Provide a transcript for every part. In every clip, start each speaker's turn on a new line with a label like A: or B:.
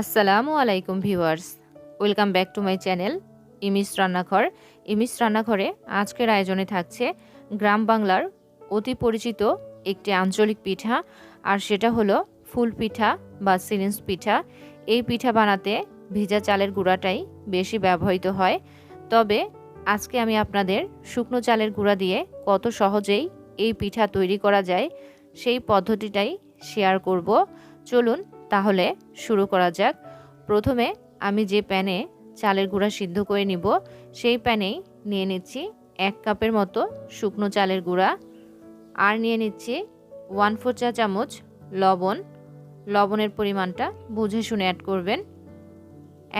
A: আসসালামু আলাইকুম viewers. Welcome back to my channel ইমিস রান্নাঘর। ইমিস রান্নাঘরে আজকের আয়োজনে থাকছে গ্রাম বাংলার অতি পরিচিত একটি আঞ্চলিক পিঠা, আর সেটা হলো ফুল পিঠা বা সিরিঞ্জ পিঠা। এই পিঠা বানাতে ভিজা চালের গুঁড়াটাই বেশি ব্যবহৃত হয়। তবে আজকে আমি আপনাদের শুকনো চালের গুঁড়া দিয়ে কত সহজেই এই পিঠা তৈরি করা যায় সেই পদ্ধতিটাই শেয়ার করব। চলুন তাহলে শুরু করা যাক। প্রথমে আমি যে প্যানে চালের গুঁড়া সিদ্ধ করে নিব, সেই প্যানেই নিয়ে নিচ্ছি এক কাপের মতো শুকনো চালের গুঁড়া। আর নিয়ে নিচ্ছি ওয়ান ফোর চা চামচ লবণ। লবণের পরিমাণটা বুঝে শুনে অ্যাড করবেন।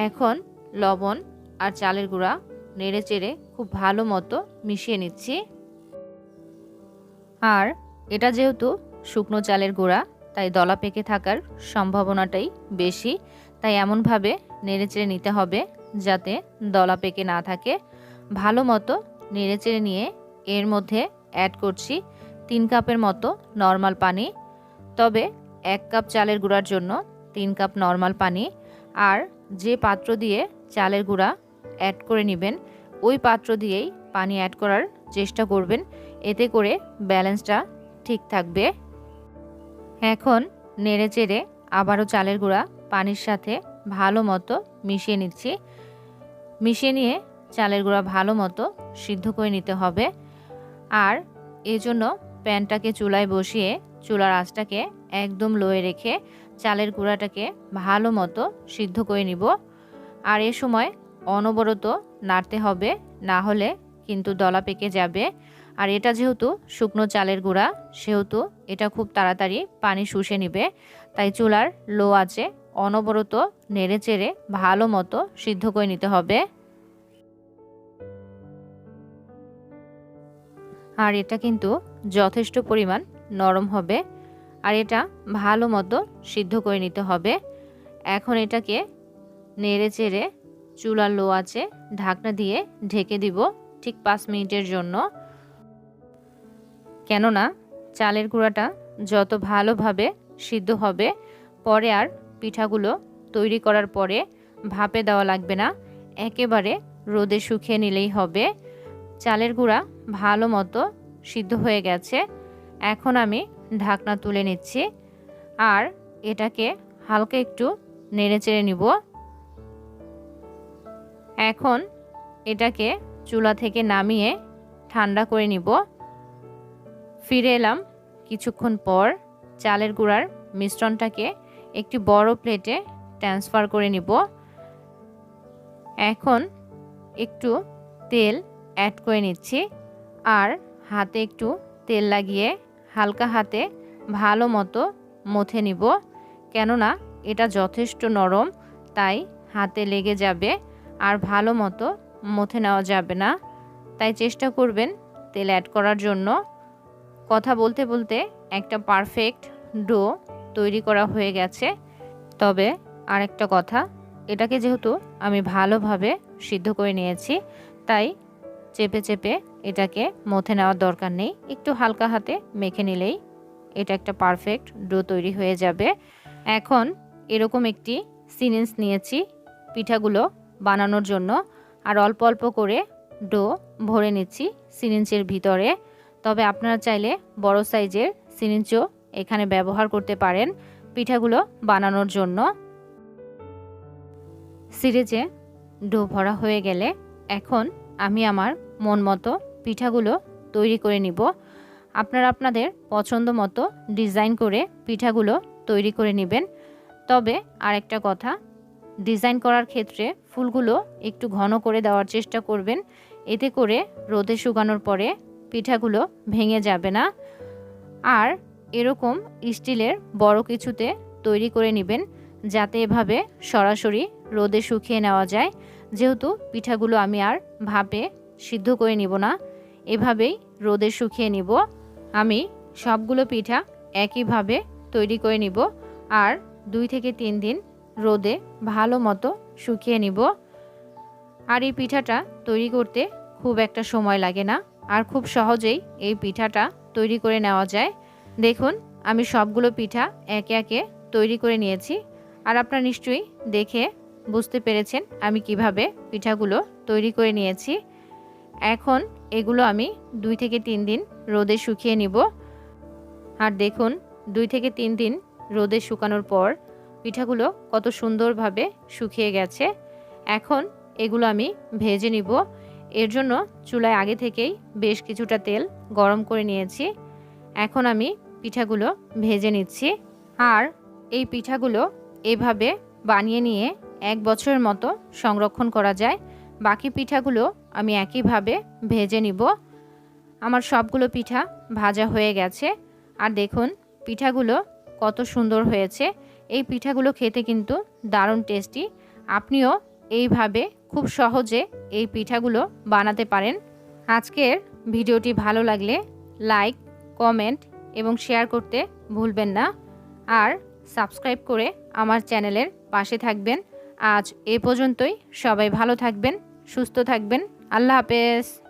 A: এখন লবণ আর চালের গুঁড়া নেড়ে চেড়ে খুব ভালো মতো মিশিয়ে নিচ্ছি। আর এটা যেহেতু শুকনো চালের গুঁড়া তাই দলা পেকে থাকার সম্ভাবনাটাই বেশি। তাই এমনভাবে নেড়েচেড়ে নিতে হবে যাতে দলা পেকে না থাকে। ভালো মতো নেড়েচেড়ে নিয়ে এর মধ্যে অ্যাড করছি তিন কাপের মতো নর্মাল পানি। তবে এক কাপ চালের গুঁড়ার জন্য তিন কাপ নর্মাল পানি। আর যে পাত্র দিয়ে চালের গুঁড়া অ্যাড করে নেবেন, ওই পাত্র দিয়েই পানি অ্যাড করার চেষ্টা করবেন। এতে করে ব্যালেন্সটা ঠিক থাকবে। এখন নেড়ে চেড়ে আবারও চালের গুঁড়া, পানির সাথে ভালো মতো মিশিয়ে নিচ্ছি। মিশিয়ে নিয়ে চালের গুঁড়া ভালো মতো সিদ্ধ করে নিতে হবে। আর এজন্য প্যানটাকে চুলায় বসিয়ে চুলার আঁচটাকে একদম লোয়ে রেখে চালের গুঁড়াটাকে ভালো মতো সিদ্ধ করে নিব। আর এ সময় অনবরত নাড়তে হবে, না হলে কিন্তু দলা পেকে যাবে। আর এটা যেহেতু শুকনো চালের গুঁড়া, সেহেতু এটা খুব তাড়াতাড়ি পানি শুষে নিবে। তাই চুলার লো আছে অনবরত নেড়ে চেড়ে ভালো মতো সিদ্ধ করে নিতে হবে। আর এটা কিন্তু যথেষ্ট পরিমাণ নরম হবে আর এটা ভালো মতো সিদ্ধ করে নিতে হবে। এখন এটাকে নেড়ে চেড়ে চুলার লো আছে ঢাকনা দিয়ে ঢেকে দিব ঠিক পাঁচ মিনিটের জন্য। কেননা চালের গুঁড়াটা যত ভালোভাবে সিদ্ধ হবে, পরে আর পিঠাগুলো তৈরি করার পরে ভাপে দেওয়া লাগবে না। একেবারে রোদে শুকিয়ে নিলেই হবে। চালের গুঁড়া ভালো মতো সিদ্ধ হয়ে গেছে। এখন আমি ঢাকনা তুলে নিচ্ছি আর এটাকে হালকা একটু নেড়ে চেড়ে নিব। এখন এটাকে চুলা থেকে নামিয়ে ঠান্ডা করে নিব। ফিরে এলাম। কিছুক্ষণ পর চালের গুঁড়ার মিশ্রণটাকে একটি বড় প্লেটে ট্রান্সফার করে নিব। এখন একটু তেল অ্যাড করে নিচ্ছি আর হাতে একটু তেল লাগিয়ে হালকা হাতে ভালো মতো মথে নিব। কেননা এটা যথেষ্ট নরম, তাই হাতে লেগে যাবে আর ভালো মতো মথে নেওয়া যাবে না। তাই চেষ্টা করবেন তেল অ্যাড করার জন্য। কথা বলতে বলতে একটা পারফেক্ট ডো তৈরি করা হয়ে গেছে। তবে আরেকটা কথা, এটাকে যেহেতু আমি ভালোভাবে সিদ্ধ করে নিয়েছি, তাই চেপে চেপে এটাকে মথে নেওয়ার দরকার নেই। একটু হালকা হাতে মেখে নিলেই এটা একটা পারফেক্ট ডো তৈরি হয়ে যাবে। এখন এরকম একটি সিনেন্স নিয়েছি পিঠাগুলো বানানোর জন্য, আর অল্প অল্প করে ডো ভরে নিচ্ছি সিরিঞ্চের ভিতরে। তবে আপনারা চাইলে বড় সাইজের সিরিঞ্চও এখানে ব্যবহার করতে পারেন পিঠাগুলো বানানোর জন্য। সিরিজে ডো ভরা হয়ে গেলে এখন আমি আমার মন মতো পিঠাগুলো তৈরি করে নিব। আপনারা আপনাদের পছন্দ মতো ডিজাইন করে পিঠাগুলো তৈরি করে নেবেন। তবে আরেকটা কথা, ডিজাইন করার ক্ষেত্রে ফুলগুলো একটু ঘন করে দেওয়ার চেষ্টা করবেন। এতে করে রোদে শুকানোর পরে পিঠাগুলো ভেঙে যাবে না। আর এরকম স্টিলের বড় কিছুতে তৈরি করে নেবেন যাতে এভাবে সরাসরি রোদে শুকিয়ে নেওয়া যায়। যেহেতু পিঠাগুলো আমি আর ভাপে সিদ্ধ করে নিব না, এভাবেই রোদে শুকিয়ে নিব। আমি সবগুলো পিঠা একইভাবে তৈরি করে নিব আর দুই থেকে তিন দিন রোদে ভালো মতো শুকিয়ে নিব। আর এই পিঠাটা তৈরি করতে খুব একটা সময় লাগে না। আর খুব সহজেই এই পিঠাটা তৈরি করে নেওয়া যায়। দেখুন, আমি সবগুলো পিঠা একে একে তৈরি করে নিয়েছি। আর আপনারা নিশ্চয়ই দেখে বুঝতে পেরেছেন আমি কীভাবে পিঠাগুলো তৈরি করে নিয়েছি। এখন এগুলো আমি দুই থেকে তিন দিন রোদে শুকিয়ে নিব। আর দেখুন, দুই থেকে তিন দিন রোদে শুকানোর পর পিঠাগুলো কত সুন্দরভাবে শুকিয়ে গেছে। এখন এগুলো আমি ভেজে নিব। এর জন্য চুলায় আগে থেকেই বেশ কিছুটা তেল গরম করে নিয়েছি। এখন আমি পিঠাগুলো ভেজে নিচ্ছি। আর এই পিঠাগুলো এভাবে বানিয়ে নিয়ে এক বছরের মতো সংরক্ষণ করা যায়। বাকি পিঠাগুলো আমি একইভাবে ভেজে নিব। আমার সবগুলো পিঠা ভাজা হয়ে গেছে। আর দেখুন, পিঠাগুলো কত সুন্দর হয়েছে। এই পিঠাগুলো খেতে কিন্তু দারুণ টেস্টি। আপনিও এইভাবে খুব সহজে এই পিঠাগুলো বানাতে পারেন। আজকের ভিডিওটি ভালো লাগলে লাইক, কমেন্ট এবং শেয়ার করতে ভুলবেন না। আর সাবস্ক্রাইব করে আমার চ্যানেলের পাশে থাকবেন। আজ এ পর্যন্তই। সবাই ভালো থাকবেন, সুস্থ থাকবেন। আল্লাহ হাফেজ।